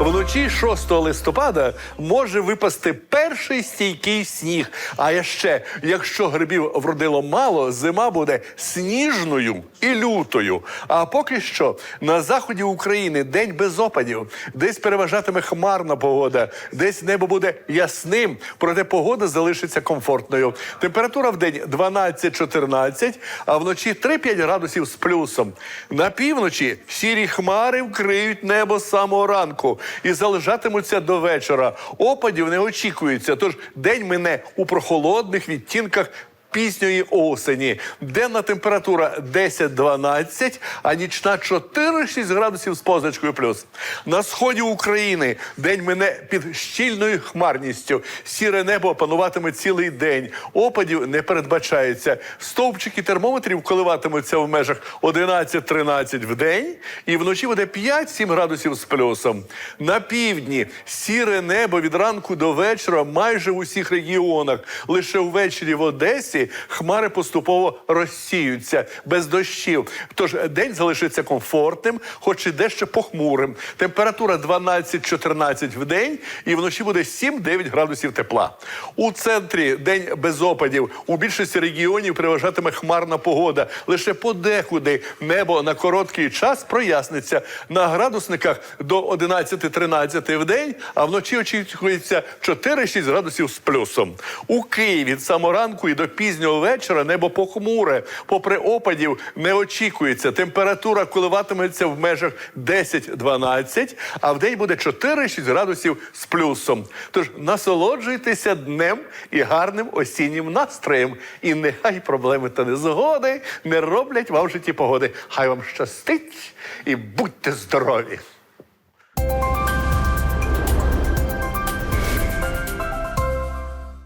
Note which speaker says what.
Speaker 1: Вночі 6 листопада може випасти перший стійкий сніг. А ще, якщо грибів вродило мало, зима буде сніжною і лютою. А поки що на заході України день без опадів. Десь переважатиме хмарна погода, десь небо буде ясним, проте погода залишиться комфортною. Температура в день 12-14, а вночі 3-5 градусів з плюсом. На півночі сірі хмари вкриють небо з самого ранку і залежатимуться до вечора. Опадів не очікується, тож день мине у прохолодних відтінках. Пізньої осені денна температура 10-12, а нічна 4-6 градусів з позначкою плюс. На сході України день мине під щільною хмарністю. Сіре небо пануватиме цілий день. Опадів не передбачається. Стовпчики термометрів коливатимуться в межах 11-13 в день, і вночі буде 5-7 градусів з плюсом. На півдні сіре небо від ранку до вечора майже в усіх регіонах. Лише ввечері в Одесі хмари поступово розсіються без дощів. Тож день залишиться комфортним, хоч і дещо похмурим. Температура 12-14 в день, і вночі буде 7-9 градусів тепла. У центрі день без опадів. У більшості регіонів переважатиме хмарна погода. Лише подекуди небо на короткий час проясниться на градусниках до 11-13 в день, а вночі очікується 4-6 градусів з плюсом. У Києві від саморанку і до пізнього вечора небо похмуре. Попри опадів, не очікується. Температура коливатиметься в межах 10-12, а в день буде 4-6 градусів з плюсом. Тож насолоджуйтеся днем і гарним осіннім настроєм. І нехай проблеми та незгоди не роблять вам в житті погоди. Хай вам щастить і будьте здорові!